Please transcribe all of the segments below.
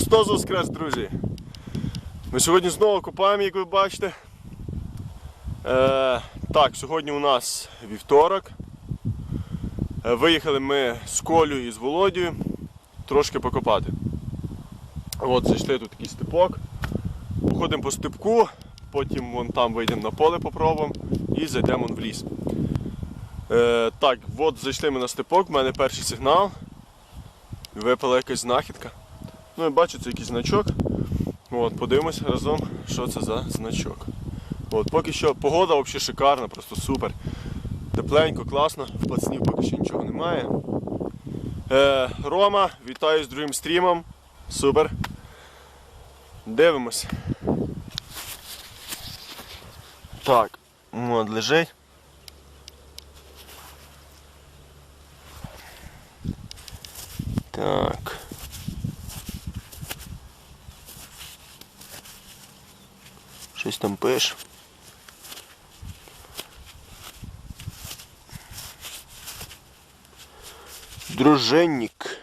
Христос Воскрес, друзі! Ми сьогодні знову купаємо, як ви бачите. Е, так, сьогодні у нас вівторок. Е, виїхали ми з Колю і з Володією трошки покопати. От, зайшли тут такий степок. Походимо по степку, потім вон там вийдемо на поле попробуємо і зайдемо в ліс. Е, так, от зайшли ми на степок, в мене перший сигнал. Випала якась знахідка. Ну і бачу, це якийсь значок. От, подивимось разом, що це за значок. От, поки що погода взагалі шикарна, просто супер. Тепленько, класно, в пацанів поки що нічого немає. Е, Рома, вітаю з другим стрімом. Супер. Дивимось. Так, от лежить. Так. Щось там пише. Дружинник.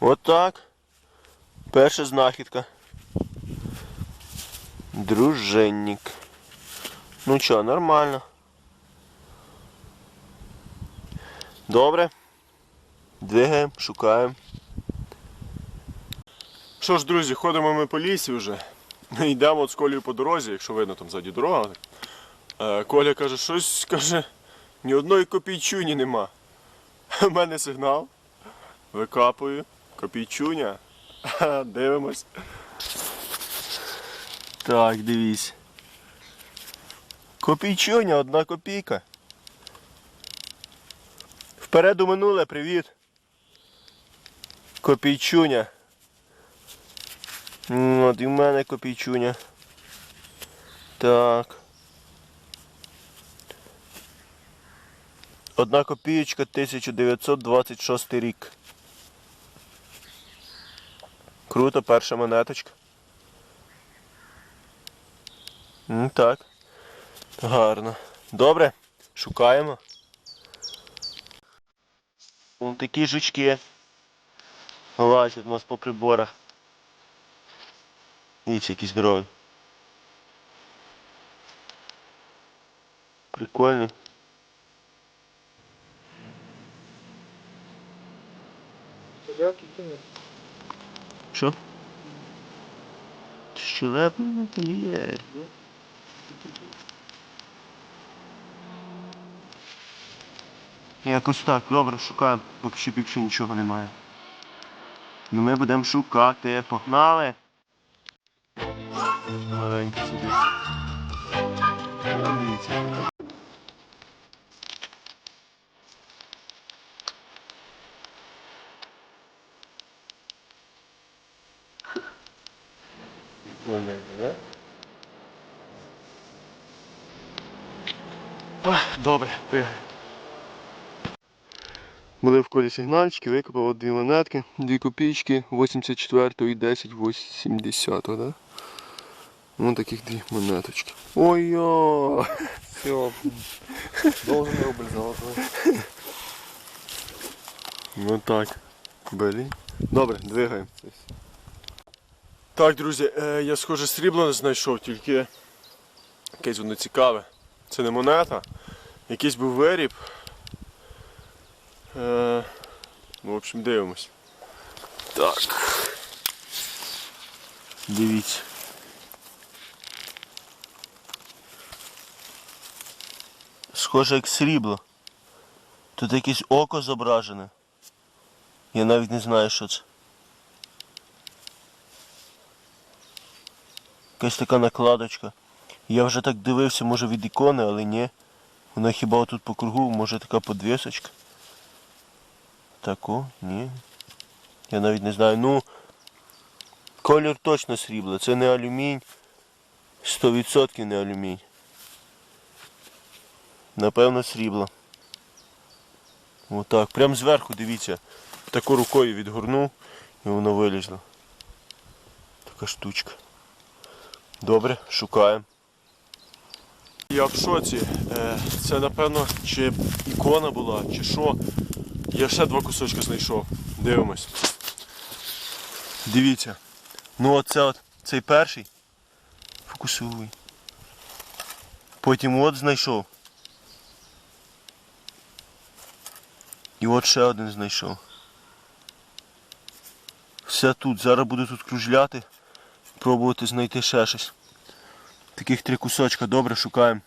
Отак. Перша знахідка. Дружинник. Ну що, нормально. Добре. Двигаємо, шукаємо. Що ж, друзі, ходимо ми по лісі вже. Йдемо от з Колею по дорозі, якщо видно там ззаді дорога. Е, Коля каже, щось каже, ні одної копійчуні нема. У мене сигнал. Викапую. Копійчуня. Дивимось. Так, дивись. Копійчуня, одна копійка. Впереду минуле, привіт. Копійчуня. От і в мене копійчуня. Так. Одна копієчка 1926 рік. Круто, перша монеточка. М, Так. Гарно. Добре. Шукаємо. Вон такі жучки. Лазять у нас по приборах. Дивіться, які здорові. Прикольно. Що? Щелепина є. Якось так, добре, шукаємо, поки більше нічого немає. Ну ми будемо шукати. Погнали! Маленький сидить. Добре, бігай. Були в колі сигнальчики, викопав дві монетки, дві копійки, 84 і 10 80, да? Вон таких дві монеточки. Ой-йо! Все, должен рубль золотой. Ну так. Блін. Добре, двигаємо. Так, друзі, е, я схоже срібло не знайшов, тільки якесь воно цікаве. Це не монета, якийсь був виріб. Е, в общем, дивимось. Так. Дивіться. Схоже як срібло. Тут якесь око зображене. Я навіть не знаю, що це. Якась така накладочка. Я вже так дивився, може від ікони, але ні. Вона хіба тут по кругу, може така подвісочка. Тако, ні. Я навіть не знаю. Ну, колір точно срібла. Це не алюмінь. 100% не алюмінь. Напевно, срібло. Отак. Прям зверху, дивіться. Таку рукою відгорнув і воно вилізло. Така штучка. Добре, шукаємо. Я в шоці. Е, Це напевно чи ікона була, чи що. Я ще два кусочки знайшов. Дивимось. Дивіться. Ну оце от цей перший. Фокусуй. Потім от знайшов. І от ще один знайшов. Все тут. Зараз буду тут кружляти. Пробувати знайти ще щось. Таких три кусочка, добре, шукаємо.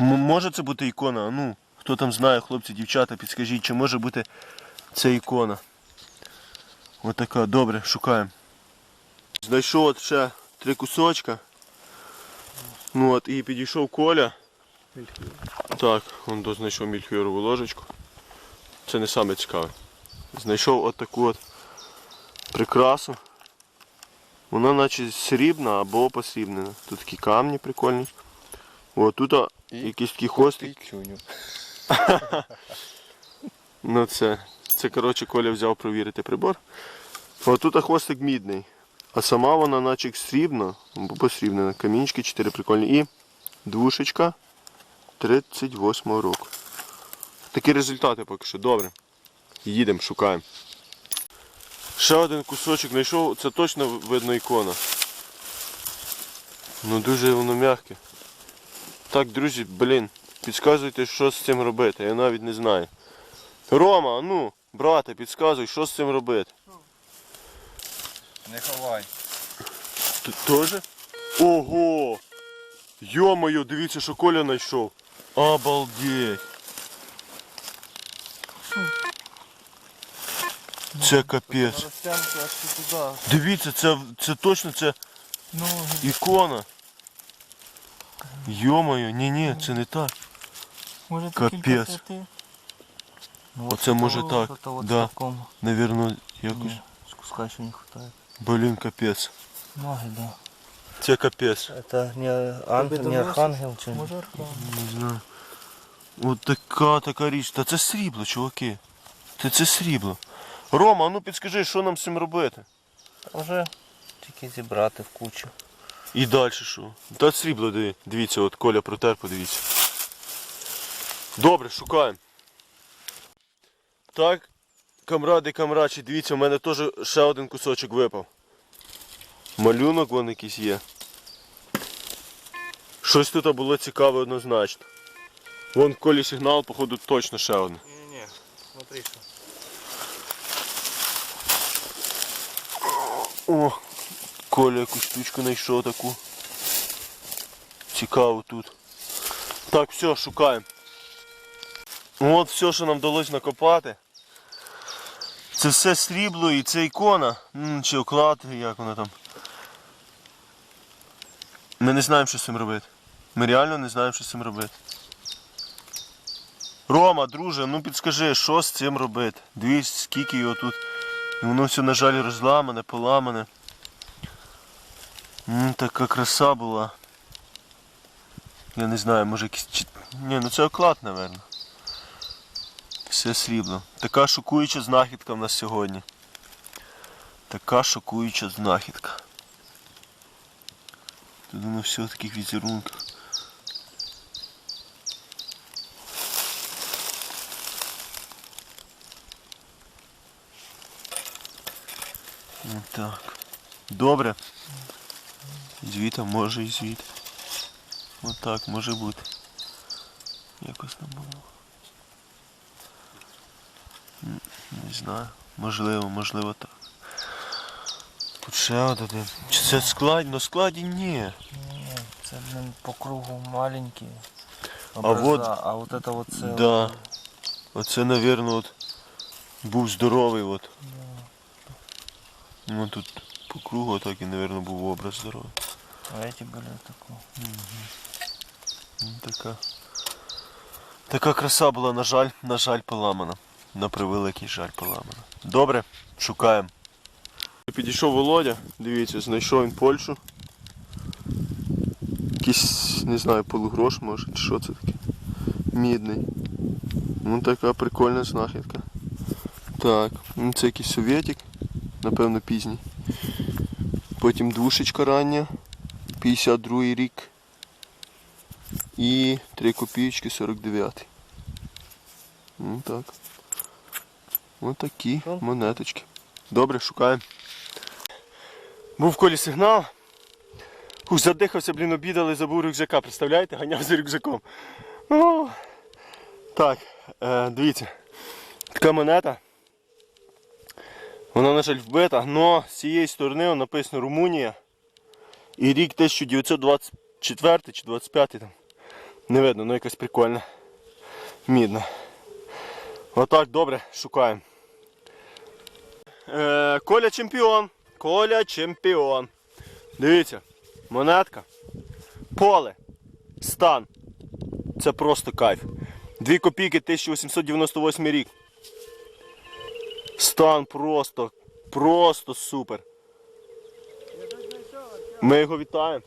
М- може це бути ікона? Ну, хто там знає, хлопці, дівчата, підскажіть, чи може бути це ікона. Отака, добре, шукаємо. Знайшов от ще три кусочка. Ну от і підійшов Коля. Так, он знайшов мільхіорову ложечку. Це не саме цікаве. Знайшов от таку от прикрасу. Вона наче срібна або посрібнена. Тут такі камні прикольні. О, тут а, І якийсь такий хвостик. Ну це. Це коротше Коля взяв провірити прибор. О, тут хвостик мідний. А сама вона наче срібна, або посрібнена. Камінчики 4 прикольні. І двушечка 38 року. Такі результати поки що. Добре. Їдемо, шукаємо. Ще один кусочок знайшов, це точно видно ікона. Ну дуже воно м'яке. Так, друзі, блін, підказуйте, що з цим робити, я навіть не знаю. Рома, ну, брате, підказуй, що з цим робити. Не ховай. Теж? Ого! Йо-моє, дивіться, що Коля знайшов. Обалдеть. Це капець. Розтягнути аж. Дивіться, це, це точно це Ноги. ікона. Йо-моє, ні-ні, це не так. Може капець. Ну, вот Оце може так. да. Навірно, якось. Ні, з куска ще не хватает. Блін, капець. Ноги, да. Це капець. Это не, ангел, не архангел, чи Може аркан. Не знаю. От така така річ. Та це срібло, чуваки. Та це срібло. Рома, ну підскажи, що нам з цим робити? Вже тільки зібрати в кучу. І далі що? Та срібло диви. Дивіться, от Коля протер, подивіться. Добре, шукаємо. Так, камради, камрачі, дивіться, у мене теж ще один кусочок випав. Малюнок вон якийсь є. Щось тут було цікаве однозначно. Вон Колі сигнал, походу, точно ще один. Не-не, смотри що. О, Коля якусь штучку знайшов таку. Цікаво тут. Так, все, шукаємо. От все, що нам вдалося накопати. Це все срібло і це ікона. Чи оклад, як вона там. Ми не знаємо, що з цим робити. Ми реально не знаємо, що з цим робити. Рома, друже, ну підскажи, що з цим робити? Дивись, скільки його тут. І Воно все, на жаль, розламане, поламане. М, така краса була. Я не знаю, може якийсь. чи- Ні, ну це оклад, напевно. Все срібло. Така шокуюча знахідка в нас сьогодні. Така шокуюча знахідка. Тут воно все в таких візерунках. Так. Добре. Звіта може і звіт. Отак може бути. Якось там було. Не знаю. Можливо, можливо так. Тут ще один. Чи це склад? Ну складі ні. Ні, це блин, по кругу маленькі. А вот- а вот это вот це. Да. Оце, от був здоровий от. Ну тут по кругу так і, напевно, був образ здоровий. А эти были такого. Ну, Така. Така краса була, на жаль, на жаль, поламана. На превеликий жаль поламана. Добре, шукаємо. Підійшов Володя, дивіться, знайшов він Польщу. Якийсь, не знаю, полугрош може, чи що це таке. Мідний. Ну така прикольна знахідка. Так, ну це якийсь совєтик, напевно пізній. Потім двушечка рання, 52 рік. І 3 копійки 49. Ну так. Ось такі монеточки. Добре, шукаємо. Був в колі сигнал. Ух, задихався, блін, обідали, забув рюкзака, представляєте? Ганяв за рюкзаком. О, так, е, дивіться. Така монета. Вона, на жаль, вбита, але з цієї сторони написано Румунія. І рік 1924 чи 25 там. Не видно, ну якась прикольна. Мідна. Отак, добре, шукаємо. Е, Коля чемпіон. Коля чемпіон. Дивіться, монетка. Поле. Стан. Це просто кайф. Дві копійки 1898 рік. Стан просто, просто супер. Ми його вітаємо.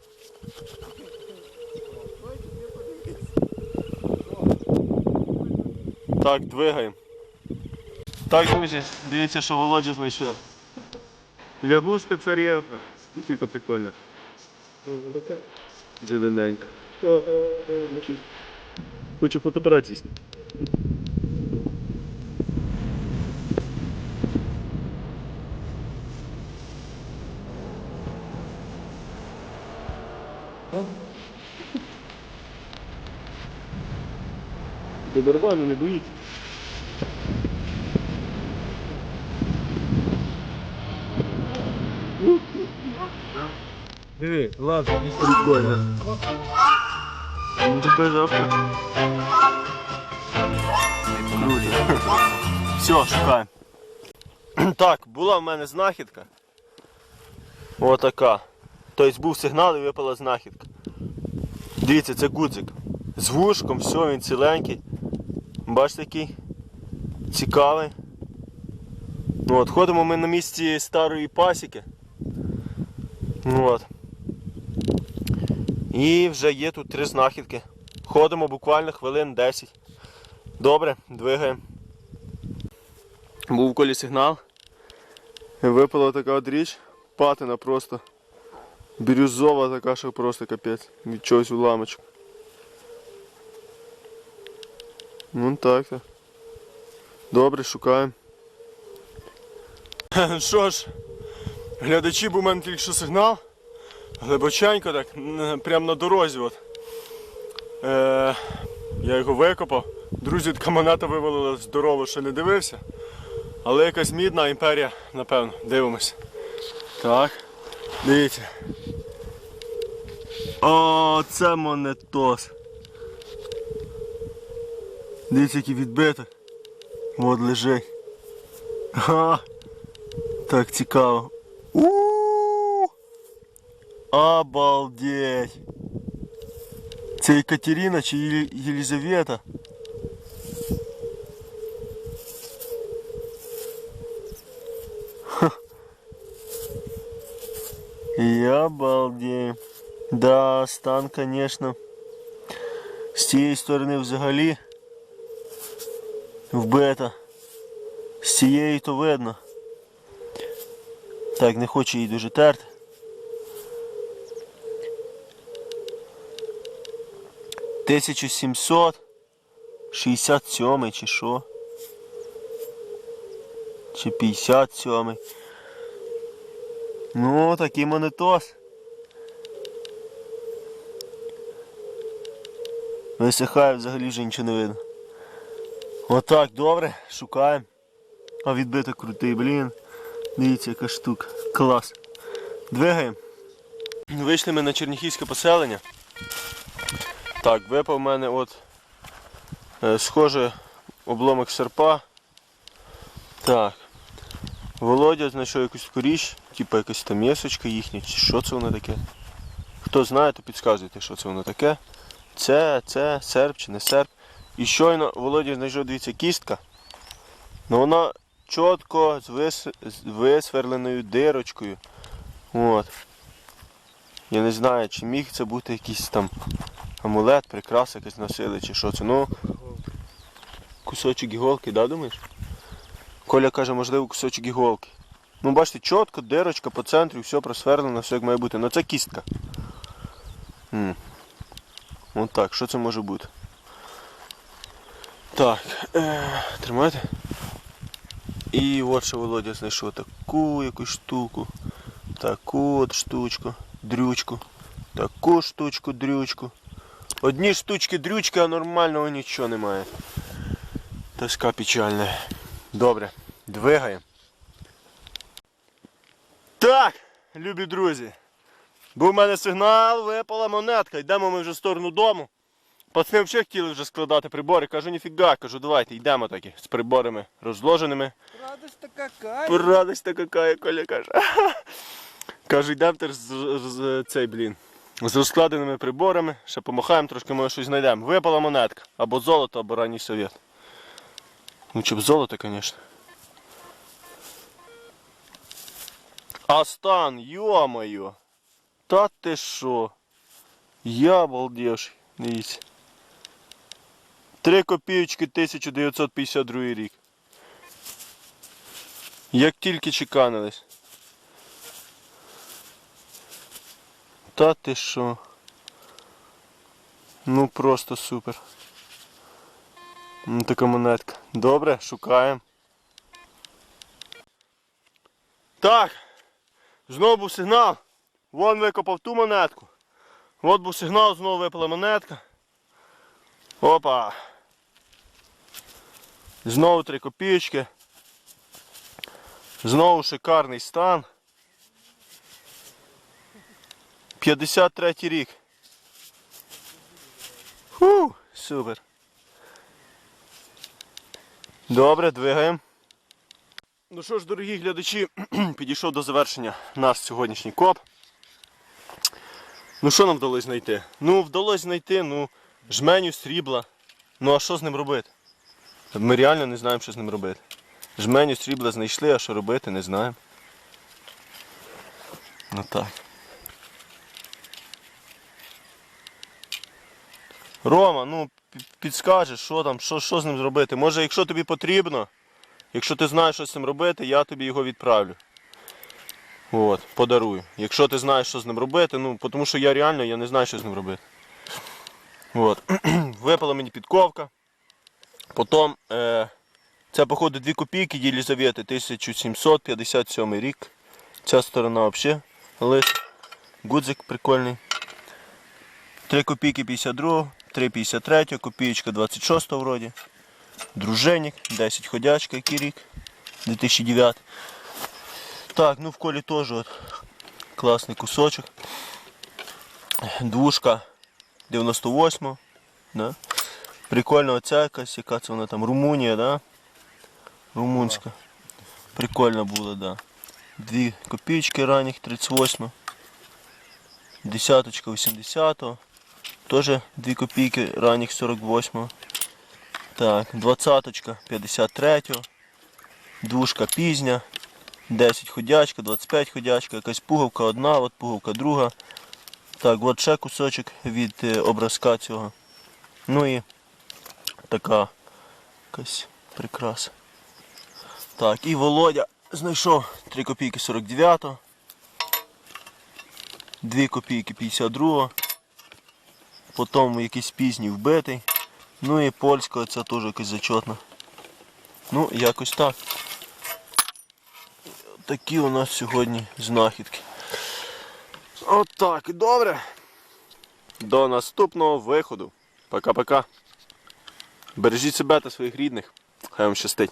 Так, двигаємо. Так, друзі, дивіться, що Володя знайшов. Лягушка царєвка. Тільки прикольно. Зелененька. Хочу фотоапарат сісти. До барабану не боїться. Диви, ладно, не Прикольно. Ну тепер завтра. Все, шукаємо. Так, була в мене знахідка. Отака. Тобто був сигнал і випала знахідка. Дивіться, це гудзик. З вушком, все, він ціленький. Бачите, який цікавий. Ну, от, ходимо ми на місці старої пасіки. Ну, От. І вже є тут три знахідки. Ходимо буквально хвилин 10. Добре, двигаємо. Був в колі сигнал. Випала така от річ. Патина просто. Бірюзова така, що просто капець. Від чогось уламочок. Ну так то. Добре, шукаємо. Що ж, глядачі, бо в мене тільки що сигнал. Глибоченько так, прямо на дорозі. От. Е, я його викопав. Друзі, така монета вивалила здорово, що не дивився. Але якась мідна імперія, напевно, дивимось. Так. Дивіться. О, це монетос. Дивіться, який відбиток. От лежить. Ага. Так цікаво. У-у-у! Обалдеть! Це Екатерина чи Єлі- Єлизавета? Ха. Я обалдею. Да, стан, конечно. З цієї сторони взагалі вбита. З цієї то видно. Так, не хочу її дуже терти. Тисячу сімсот шістдесят сьомий чи що? Чи 57. Ну, такий монетос. Висихає взагалі вже нічого не видно. Отак, добре, шукаємо. А відбиток крутий, блін. Дивіться, яка штука. Клас. Двигаємо. Вийшли ми на черніхівське поселення. Так, випав в мене от е, схоже обломок серпа. Так. Володя знайшов якусь коріч, типу якась там місочка їхня, чи що це воно таке. Хто знає, то підказуйте, що це воно таке. Це, це, серп чи не серп. І щойно Володя знайшов, дивіться, кістка. Ну вона чітко з, вис... з висверленою дирочкою. От. Я не знаю, чи міг це бути якийсь там амулет, прикраса якась носили, чи що це. Ну, кусочок іголки, да, думаєш? Коля каже, можливо, кусочок іголки. Ну, бачите, чітко, дирочка по центрі, все просверлено, все як має бути. Ну це кістка. От так, що це може бути? Так, е, тримайте. І от що Володя знайшов таку якусь штуку, таку от штучку, дрючку, таку штучку, дрючку. Одні штучки дрючки, а нормального нічого немає. Тоска печальна. Добре, двигаємо. Так, любі друзі. Був у мене сигнал, випала монетка. Йдемо ми вже в сторону дому. Пацани взагалі хотіли вже складати прибори. Кажу, ніфіга, кажу, давайте йдемо таки з приборами розложеними. Радость-то какая. Радость та какая, Коля каже. Кажу, йдемо теж з, з, цей, блін, з розкладеними приборами, ще помахаємо, трошки може щось знайдемо. Випала монетка. Або золото, або ранній совєт. Ну чи б золото, звісно. А стан, йо-моє. Та ти що? Я. Дивіться. Три копійочки 1952 рік. Як тільки чеканились. Та ти що? Ну просто супер. Ну, така монетка. Добре, шукаємо. Так. Знову був сигнал. Вон викопав ту монетку. От був сигнал, знову випала монетка. Опа. Знову три копійочки. Знову шикарний стан. 53 рік. Фу, супер. Добре, двигаємо. Ну що ж, дорогі глядачі, підійшов до завершення наш сьогоднішній коп. Ну що нам вдалося знайти? Ну, вдалося знайти, ну, жменю срібла. Ну а що з ним робити? Ми реально не знаємо, що з ним робити. Жменю срібла знайшли, а що робити, не знаємо. Ну так. Рома, ну підскажеш, що там, що, що з ним зробити. Може, якщо тобі потрібно, якщо ти знаєш, що з цим робити, я тобі його відправлю. От, подарую. Якщо ти знаєш, що з ним робити, ну, тому що я реально я не знаю, що з ним робити. От. Випала мені підковка. Потім е, це, походу, 2 копійки Єлізавети 1757 рік. Ця сторона взагалі лист. Гудзик прикольний. 3 копійки 52, 3 53, копієчка 26 вроді. Дружинник, 10 ходячка, який рік. 2009. Так, ну в колі теж от класний кусочок. Двушка 98. Да? Прикольно оця якась, яка це вона там, Румунія, да? Румунська. Прикольно було, да. Дві копійки ранніх, 38. Десяточка 80-го. Теж 2 копійки ранніх 48-го. Так, двадцяточка 53-го. Двушка пізня. 10 ходячка, 25 ходячка, якась пуговка одна, от пуговка друга. Так, от ще кусочок від е, образка цього. Ну і така якась прикраса. Так, і Володя знайшов 3 копійки 49-го, 2 копійки 52-го, потім якийсь пізній вбитий. Ну і польська, це теж якась зачетна. Ну, якось так. Такі у нас сьогодні знахідки. От так, добре. До наступного виходу. Пока-пока. Бережіть себе та своїх рідних. Хай вам щастить.